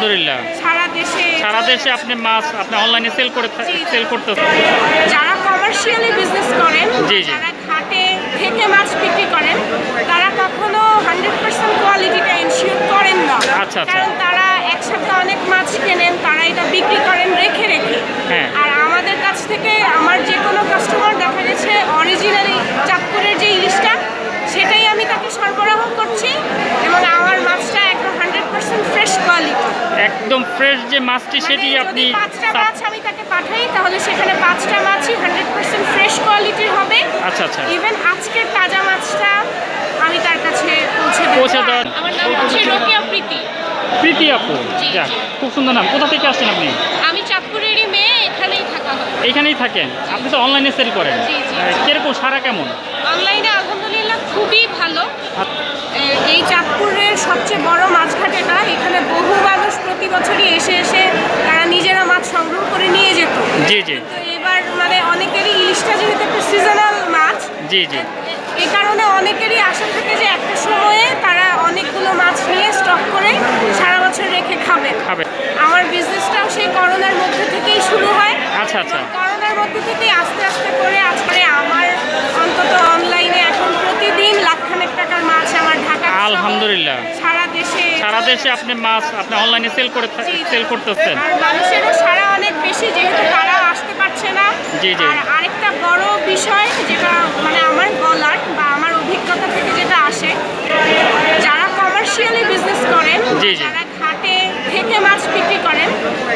আলহামদুলিল্লাহ সারা দেশে সারা দেশে আপনি মাছ আপনি অনলাইনে সেল করে সেল করতেছেন যারা কমার্শিয়ালি বিজনেস করেন জি, জি। যারা ঘাটে থেকে মাছ বিক্রি করেন তারা কখনো হান্ড্রেড পার্সেন্ট কোয়ালিটিটা এনশিওর করেন না আচ্ছা, আচ্ছা। কারণ তারা একসাথে অনেক মাছ কেনেন তারা এটা বিক্রি করেন রেখে রেখে হ্যাঁ। আর আমাদের কাছ থেকে আমার যে কোনো কাস্টমার দেখা গেছে অরিজিনালি চাঁদপুরের যে ইলিশটা সেটাই আমি তাকে সরবরাহ করছি এবং আমার মাছটা একদম হান্ড্রেড পার্সেন্ট ফ্রেশ কোয়ালিটি একদম ফ্রেশ যে মাছটি সেটি মানে আপনি পাঁচটা মাছ আমি তাকে পাঠাই তাহলে সেখানে পাঁচটা মাছই হান্ড্রেড পার্সেন্ট ফ্রেশ কোয়ালিটির হবে। আচ্ছা আচ্ছা। ইভেন আজকের তাজা মাছটা আমি তার কাছে পৌঁছে দেবো। পৌঁছে দেওয়ার- আমার নাম হচ্ছে রোকেয়া প্রীতি। প্রীতি আপু। যাক খুব সুন্দর নাম। কোথা থেকে আসছেন আপনি? আমি চাঁদপুরেরই মেয়ে এখানেই থাকা হয়। এইখানেই থাকেন? আপনি তো অনলাইনে সেল করেন। কীরকম সারা কেমন? অনলাইনে আলহামদুলিল্লাহ খুবই ভালো। এই চাঁদপুরের সবচেয়ে বড় মাছঘাট এটা এখানে বহু মানুষ প্রতি বছরই এসে এসে তারা নিজেরা মাছ সংগ্রহ করে নিয়ে যেত। জি জি। তো এবার মানে অনেকেরই ইলিশটা যেহেতু একটা সিজনাল মাছ জি জি। এই কারণে অনেকেরই আশা থাকে যে একটা সময়ে তারা অনেকগুলো মাছ নিয়ে স্টক করে সারা বছর রেখে খাবে। খাবে। আমার বিজনেসটাও সেই করোনার মধ্যে থেকেই শুরু হয়। আচ্ছা আচ্ছা। করোনার মধ্যে থেকেই আস্তে আস্তে করে আজকে আমার অন্তত অনলাইনে এখন প্রতিদিন লাখখানেক টাকার মাছ আমার ঢাকা সহ আলহামদুলিল্লাহ সারা দেশে সারা দেশে আপনি মাছ আপনি অনলাইনে সেল করে। সেল করতেছেন আর মানুষেরও সারা অনেক বেশি যেহেতু তারা আসতে পারছে না জি, জি। আর আরেকটা বড় বিষয় যেটা মানে আমার বলার বা আমার অভিজ্ঞতা থেকে যেটা আসে যারা কমার্শিয়ালি বিজনেস করেন জি, জি। যারা ঘাটে থেকে মাছ বিক্রি করেন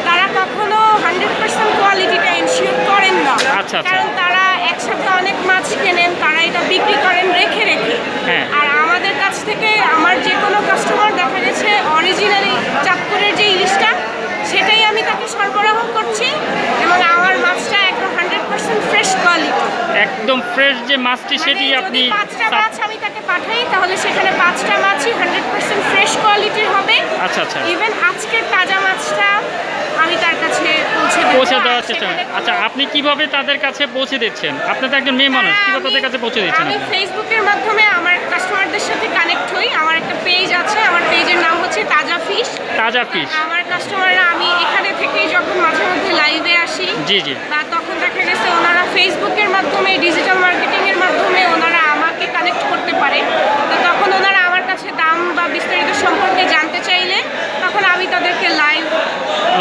তারা কখনো হান্ড্রেড পার্সেন্ট কোয়ালিটিটা এনশিওর করেন না আচ্ছা, আচ্ছা। কারণ তারা একসাথে অনেক মাছ কেনেন তারা এটা বিক্রি করেন রেখে রেখে হ্যাঁ। আর আমাদের কাছ থেকে আমার যে কোনো কাস্টমার দেখা গেছে অরিজিনালি চাঁদপুরের যে ইলিশটা সেটাই আমি তাকে সরবরাহ করছি এবং আমার মাছটা একদম হান্ড্রেড পার্সেন্ট ফ্রেশ কোয়ালিটি একদম ফ্রেশ যে মাছটি সেটি আপনি মানে পাঁচটা মাছ আমি তাকে পাঠাই তাহলে সেখানে পাঁচটা মাছই হান্ড্রেড পার্সেন্ট ফ্রেশ কোয়ালিটির হবে। আচ্ছা আচ্ছা। ইভেন আজকের তাজা মাছটা আমি তার কাছে পৌঁছে পৌঁছে দেওয়ার চেষ্টা আচ্ছা আপনি কীভাবে তাদের কাছে পৌঁছে দিচ্ছেন? আপনি তো একজন মেয়ে মানুষ হ্যাঁ, কীভাবে তাদের কাছে পৌঁছে দিচ্ছেন আমি ফেসবুকের মাধ্যমে আমার কাস্টমারদের সাথে কানেক্ট হই। আমার একটা পেজ আছে আমার পেজের নাম হচ্ছে তাজা ফিশ তাজা ফিশ আমার কাস্টমাররা আমি এখানে থেকেই যখন মাঝে মধ্যে লাইভে আসি জি জি। বা তখন দেখা গেছে ওনারা ফেসবুকের মাধ্যমে ডিজিটাল মার্কেটিংয়ের মাধ্যমে ওনারা আমাকে কানেক্ট করতে পারে তো তখন ওনারা আমার কাছে দাম বা বিস্তারিত সম্পর্কে জানতে চাইলে তখন আমি তাদেরকে লাইভ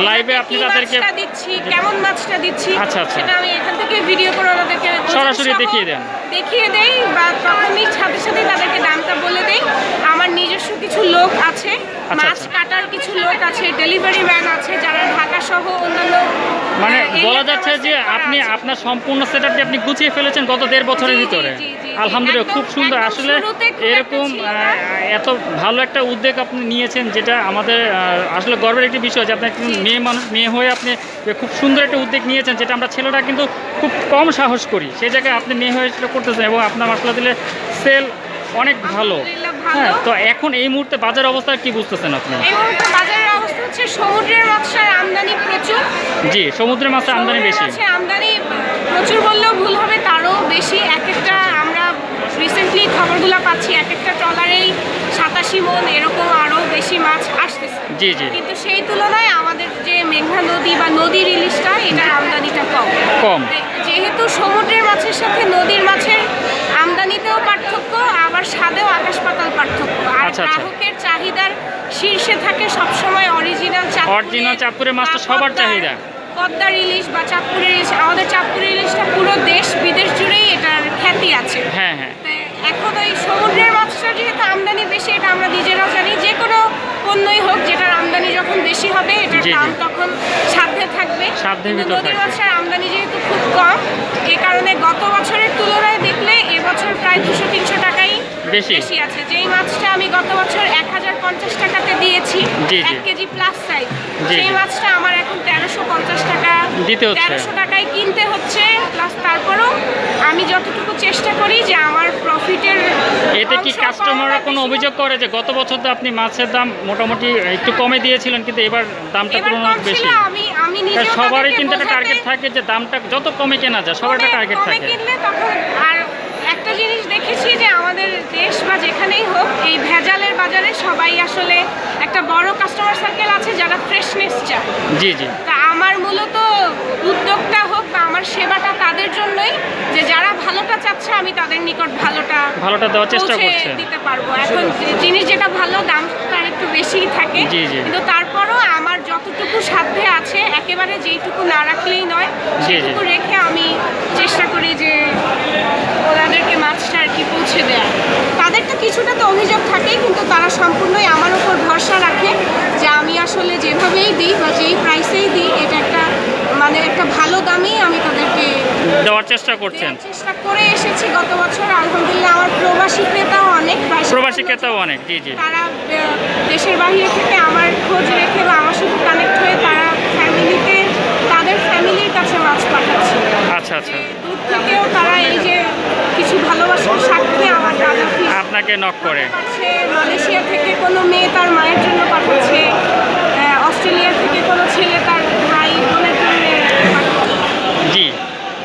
লাইভে আপনি তাদেরকে দিচ্ছি কেমন মাছটা দিচ্ছি আচ্ছা, আচ্ছা। সেটা আমি এখান থেকে ভিডিও করে ওনাদেরকে সরাসরি দেখিয়ে দেন। দেখিয়ে দেই বা তখনই সাথে সাথে তাদেরকে দামটা বলে দেই আমার নিজস্ব কিছু মাছ আচ্ছা। কাটার কিছু লোক আছে ডেলিভারি ম্যান আছে যারা ঢাকা সহ অন্যান্য মানে বলা যাচ্ছে যে আপনি আপনার সম্পূর্ণ সেটআপটি আপনি গুছিয়ে ফেলেছেন গত দেড় বছরের ভিতরে। আলহামদুলিল্লাহ খুব সুন্দর আসলে এরকম। এত ভালো একটা উদ্যোগ আপনি নিয়েছেন যেটা আমাদের আসলে গর্বের একটি বিষয় যে আপনি একজন মেয়ে মানুষ মেয়ে হয়ে আপনি খুব সুন্দর একটা উদ্যোগ নিয়েছেন যেটা আমরা ছেলেরা কিন্তু খুব কম সাহস করি সেই জায়গায় আপনি মেয়ে হয়ে সেটা করতেছেন এবং আপনার মশলা দিলে সেল অনেক ভালো। হ্যাঁ তো এখন এই মুহূর্তে বাজার অবস্থা কি বুঝতেছেন আপনি? এই মুহূর্তে বাজারের অবস্থা হচ্ছে সমুদ্রের মাছের আমদানি প্রচুর। জি সমুদ্রের মাছের আমদানি বেশি। আমদানি প্রচুর বললেও ভুল হবে তারও বেশি। এক একটা আমরা রিসেন্টলি খবরগুলো পাচ্ছি এক একটা ট্রলারেই সাতাশি মন এরকম আরও বেশি মাছ আসতেছে। জি জি। কিন্তু সেই তুলনায় আমাদের যে মেঘনা নদী বা নদীর ইলিশটা এটার আমদানিটা কম। কম। যেহেতু সমুদ্রের মাছের সাথে নদীর মাছের আমদানিতেও পার্থক্য আবার স্বাদেও আকাশ পাতাল পার্থক্য আর আচ্ছা, আচ্ছা। গ্রাহকের চাহিদার শীর্ষে থাকে সবসময় অরিজিনাল Original চাঁদপুরের মাছটা সবার চাহিদা। পদ্মার ইলিশ বা চাঁদপুরের ইলিশ আমাদের চাঁদপুরের ইলিশটা পুরো দেশ বিদেশ জুড়েই এটার খ্যাতি আছে হ্যাঁ হ্যাঁ এখন ওই সমুদ্রের মাছটা যেহেতু আমদানি বেশি এটা আমরা নিজেরাও জানি যে কোনো পণ্যই হোক যেটার আমদানি যখন বেশি হবে এটার। দাম তখন সাধ্যে থাকবে সাধ্যের ভিতর। আমদানি যেহেতু খুব কম এই কারণে গত বছরের তুলনায় দেখলে এবছর প্রায় দুশো তিনশো টাকাই বেশি। বেশি আছে যেই মাছটা আমি গত বছর এক হাজার পঞ্চাশ টাকাতে দিয়েছি। এক কেজি প্লাস সাইজ সেই মাছটা আমার এখন তেরোশো পঞ্চাশ টাকা দিতে হচ্ছে। তেরোশো টাকায় কিনতে হচ্ছে প্লাস তারপরেও আমি যতটুকু চেষ্টা করি যে আমার প্রফিটের এতে কি কাস্টমাররা কোনো অভিযোগ করে যে গত বছর তো আপনি মাছের দাম মোটামুটি একটু কমে দিয়েছিলেন কিন্তু এবার দামটা তুলনামূলক বেশি। আমি আমি তা সবারই কিন্তু একটা টার্গেট থাকে যে দামটা যত কমে কেনা যায় সবার একটা টার্গেট থাকে। কিনলে তখন আর একটা জিনিস দেখেছি যে আমাদের দেশ বা যেখানেই হোক এই ভেজালের বাজারে সবাই আসলে একটা বড় কাস্টমার সার্কেল আছে যারা ফ্রেশনেস চায়। জি জি। তা আমার মূলত উদ্যোগটা বা আমার সেবাটা তাদের জন্যই যে যারা ভালোটা চাচ্ছে আমি তাদের নিকট ভালোটা ভালোটা দেওয়ার চেষ্টা পৌঁছে করছেন দিতে পারব। এখন যে- জিনিস যেটা ভালো দাম তার একটু বেশিই থাকে। কিন্তু তারপরও আমার যতটুকু সাধ্যে আছে একেবারে যেইটুকু না রাখলেই নয়। সেটুকু রেখে আমি চেষ্টা করি যে ওনাদেরকে মাছটা আর কি পৌঁছে দেওয়া তাদের তো কিছুটা তো অভিযোগ থাকেই কিন্তু তারা সম্পূর্ণই আমার উপর ভরসা রাখে যে আমি আসলে যেভাবেই দিই বা যেই প্রাইসেই দিই এটা একটা মানে একটা ভালো দামেই আমি তাদেরকে দেওয়ার চেষ্টা করছেন। চেষ্টা করে এসেছি গত বছর। আলহামদুলিল্লাহ আমার প্রবাসী ক্রেতাও অনেক প্রবাসী ক্রেতাও অনেক জি জি। তারা দেশের বাহিরে থেকে আমার খোঁজ রেখে বা আমার সাথে কানেক্ট হয়ে তারা ফ্যামিলিতে তাদের ফ্যামিলির কাছে মাছ পাঠাচ্ছে। আচ্ছা আচ্ছা। দূর থেকেও তারা এই যে কিছু ভালোবাসার সাক্ষী আমার দাদা আপনাকে নক করে। পাঠাচ্ছে। মালয়েশিয়া থেকে কোনো মেয়ে তার মায়ের জন্য পাঠাচ্ছে আহ, অস্ট্রেলিয়া থেকে কোনো ছেলে তার ভাই বোনের জন্য পাঠাচ্ছে জি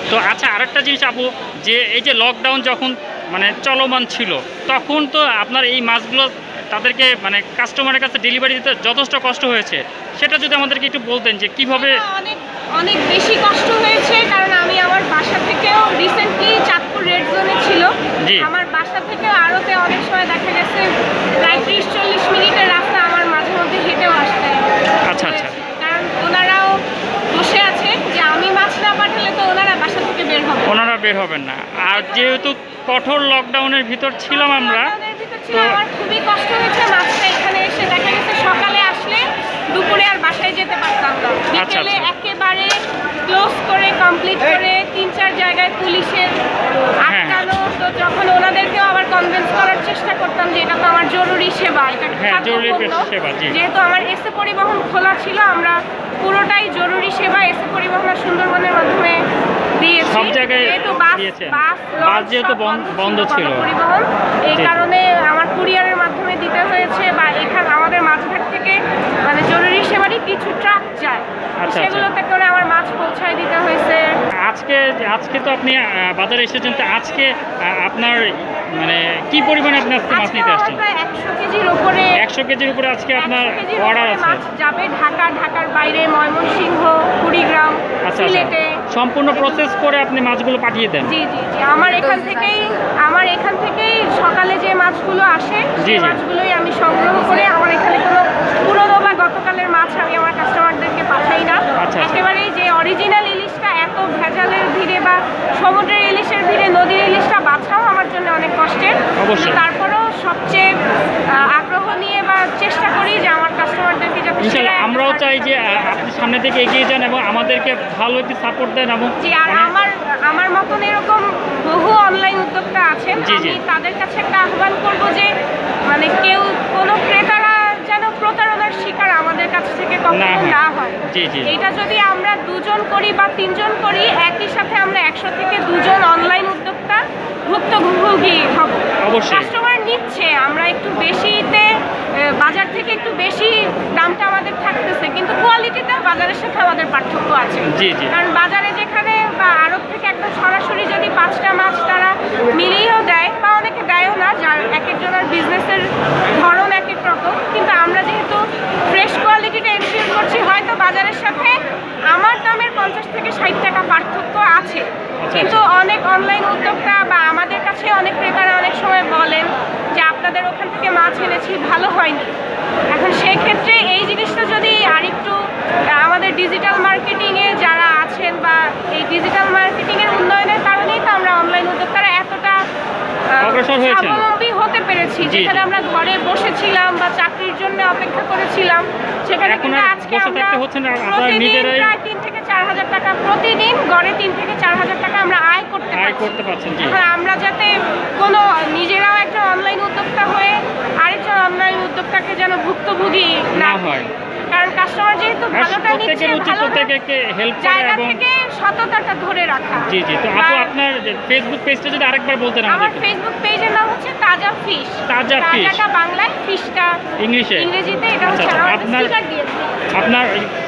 তো আচ্ছা আরেকটা জিনিস আপু যে এই যে লকডাউন যখন মানে চলমান ছিল তখন তো আপনার এই মাছগুলো তাদেরকে মানে কাস্টমারের কাছে ডেলিভারি দিতে যথেষ্ট কষ্ট হয়েছে। সেটা যদি আমাদেরকে একটু বলতেন যে কীভাবে অনেক অনেক বেশি কষ্ট হয়েছে কারণ আমি আমার বাসা থেকেও রিসেন্টলি চাঁদপুর রেড জোনে ছিল জি। আমার বাসা থেকেও আড়তে অনেক সময় দেখা গেছে প্রায় ত্রিশ চল্লিশ মিনিটের রাস্তা আমার মাঝে মধ্যে হেঁটেও আসতে আচ্ছা, আচ্ছা। হয়েছে। কারণ ওনারাও বসে আছে যে আমি মাছ না পাঠালে তো ওনারা বাসা থেকে বের হবে না। ওনারা বের হবেন না। আর যেহেতু কঠোর লকডাউনের ভিতর ছিলাম আমরা তো- খুবই কষ্ট হয়েছে মাছটা এখানে এসে দেখা গেছে সকালে আসলে দুপুরে আর বাসায় যেতে পারতাম না। আচ্ছা, বিকেলে আচ্ছা। একেবারে ক্লোজ করে কমপ্লিট করে তিন চার জায়গায় পুলিশের আটকানো তো যখন ওনাদেরকেও আবার কনভিন্স করার চেষ্টা করতাম যে এটা তো আমার জরুরি সেবা এটা হ্যাঁ, যেহেতু আমার এসে পরিবহন খোলা ছিল আমরা পুরোটাই জরুরি সেবা এসে পরিবহন আর সুন্দরবনের মাধ্যমে সব জায়গায় দিয়েছেন। বাস যেহেতু বন্ধ ছিল। পরিবহন এই কারণে আমার কুরিয়ারের মাধ্যমে দিতে হয়েছে বা এখানে আমাদের মাঝঘাট থেকে মানে জরুরি সেবারই কিছু ট্রাক যায়। আচ্ছা। সেগুলোতে করে আমার মাছ পৌঁছায় দিতে হয়েছে। আজকে আজকে তো আপনি বাজারে এসেছেন তো আজকে আপনার মানে কি পরিমাণে আপনি আজকে মাছ নিতে আসছেন? একশো কেজির উপরে একশো কেজির উপরে আজকে আপনার অর্ডার আছে। যাবে ঢাকা ঢাকার বাইরে ময়মনসিংহ কুড়িগ্রাম আচ্ছা আচ্ছা। সিলেটে। সম্পূর্ণ প্রসেস করে আপনি মাছগুলো পাঠিয়ে দেন জি জি জি আমার এখান থেকেই আমার এখান থেকেই সকালে যে মাছগুলো আসে জি, সেই জি। মাছগুলোই আমি সংগ্রহ করে আমার এখানে কোনো পুরনো বা গতকালের মাছ আমি আমার কাস্টমারদেরকে পাঠাই না আচ্ছা, আচ্ছা। একেবারেই যে অরিজিনাল ইলিশটা এত ভেজালের ভিড়ে বা সমুদ্রের ইলিশের ভিড়ে নদীর ইলিশটা বাছাও আমার জন্য অনেক কষ্টের অবশ্যই। কিন্তু তারপরেও সবচেয়ে আহ, আগ্রহ নিয়ে বা চেষ্টা করি যে আমার কাস্টমারদেরকে যাতে সেরা ইনশাল্লাহ একটা আমরাও চাই যে আহ, সামনে থেকে এগিয়ে যান এবং আমাদেরকে ভালো একটি সাপোর্ট দেন এবং আমার আমার মতন এরকম বহু অনলাইন উদ্যোক্তা আছেন। আমি তাদের কাছে একটা আহ্বান করব যে মানে কেউ কোনো ক্রেতারা যেন প্রতারণার শিকার আমাদের কাছ থেকে কখনো না হয় জি। যদি আমরা দুজন করি বা তিনজন করি একই সাথে আমরা একশো থেকে দুজন অনলাইন উদ্যোক্তা ভুক্তভোগী হব। কাস্টমার নিচ্ছে আমরা একটু বেশিতে বাজার থেকে একটু বেশি দামটা আমাদের থাকতেছে কিন্তু কোয়ালিটিটা বাজারের সাথে আমাদের পার্থক্য আছে। কারণ বাজারে যেখানে বা আরব থেকে একদম সরাসরি যদি পাঁচটা মাছ তারা মিলিয়েও দেয় বা অনেকে দেয়ও না যার এক একজনের বিজনেসের ধরন এক এক রকম কিন্তু আমরা যেহেতু ফ্রেশ কোয়ালিটিটা এনশিওর করছি হয়তো বাজারের সাথে আমার দামের পঞ্চাশ থেকে ষাট টাকা পার্থক্য আছে আচ্ছা, কিন্তু অনেক অনলাইন উদ্যোক্তা বা আমাদের কাছে অনেক ক্রেতারা অনেক সময় বলেন যে আপনাদের ওখান থেকে মাছ এনেছি ভালো হয়নি। এখন সেক্ষেত্রে এই জিনিসটা যদি আরেকটু আমাদের ডিজিটাল মার্কেটিংয়ে যারা আছেন বা এই ডিজিটাল মার্কেটিংয়ের উন্নয়নের কারণেই তো আমরা অনলাইন উদ্যোক্তারা এতটা স্বাবলম্বী হতে পেরেছি। যেখানে আমরা ঘরে বসেছিলাম বা চাকরির জন্য অপেক্ষা করেছিলাম সেখানে কিন্তু আজকে আমরা প্রতিদিন প্রায় তিন থেকে চার হাজার টাকা প্রতিদিন গড়ে তিন থেকে চার হাজার টাকা আমরা আয় করতে পারছি। আমরা যাতে কোনো নিজেরাও একটা অনলাইন উদ্যোক্তা হয়ে আমরা এই উদ্যোগটাকে যেন ভুক্তভোগী না হয়। কারণ কাস্টমার যেহেতু ভালোটা নিচ্ছে ভালো প্রত্যেকে হেল্প করা এবং সততাটা ধরে রাখা। জি জি। তো আপু আপনার ফেসবুক পেজটা যদি আরেকবার বলতেন আমাদের আমার ফেসবুক পেজের নাম হচ্ছে তাজা ফিশ তাজা ফিশ তাজাটা বাংলায় ফিশটা ইংলিশে। ইংরেজিতে এটা আচ্ছা, হচ্ছে আপনার আপনার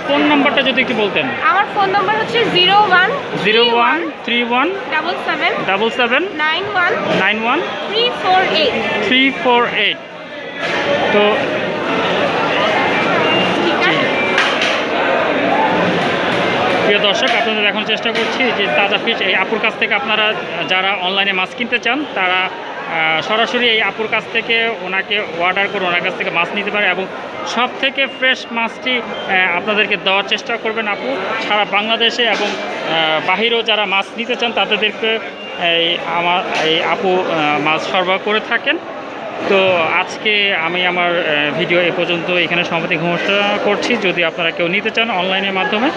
ফোন নাম্বারটা যদি একটু বলতেন। আমার ফোন নাম্বার হচ্ছে 01 01 31 77 77 91 91 348 348 তো প্রিয় দর্শক, আপনাদের এখন চেষ্টা করছি যে তাজা ফিস এই আপুর কাছ থেকে আপনারা যারা অনলাইনে মাছ কিনতে চান, তারা সরাসরি এই আপুর কাছ থেকে ওনাকে অর্ডার করে ওনার কাছ থেকে মাছ নিতে পারে এবং সব থেকে ফ্রেশ মাছটি আপনাদেরকে দেওয়ার চেষ্টা করবেন আপু। সারা বাংলাদেশে এবং বাহিরেও যারা মাছ নিতে চান, তাদেরকে এই আমার এই আপু মাছ সরবরাহ করে থাকেন। তো আজকে আমি আমার ভিডিও এ পর্যন্ত এখানে সমাপ্তি ঘোষণা করছি। যদি আপনারা কেউ নিতে চান অনলাইনের মাধ্যমে,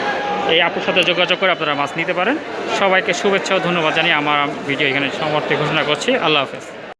এই আপুর সাথে যোগাযোগ করে আপনারা মাছ নিতে পারেন। সবাইকে শুভেচ্ছা ও ধন্যবাদ জানিয়ে আমার ভিডিও এখানে সমাপ্তি ঘোষণা করছি। আল্লাহ হাফেজ।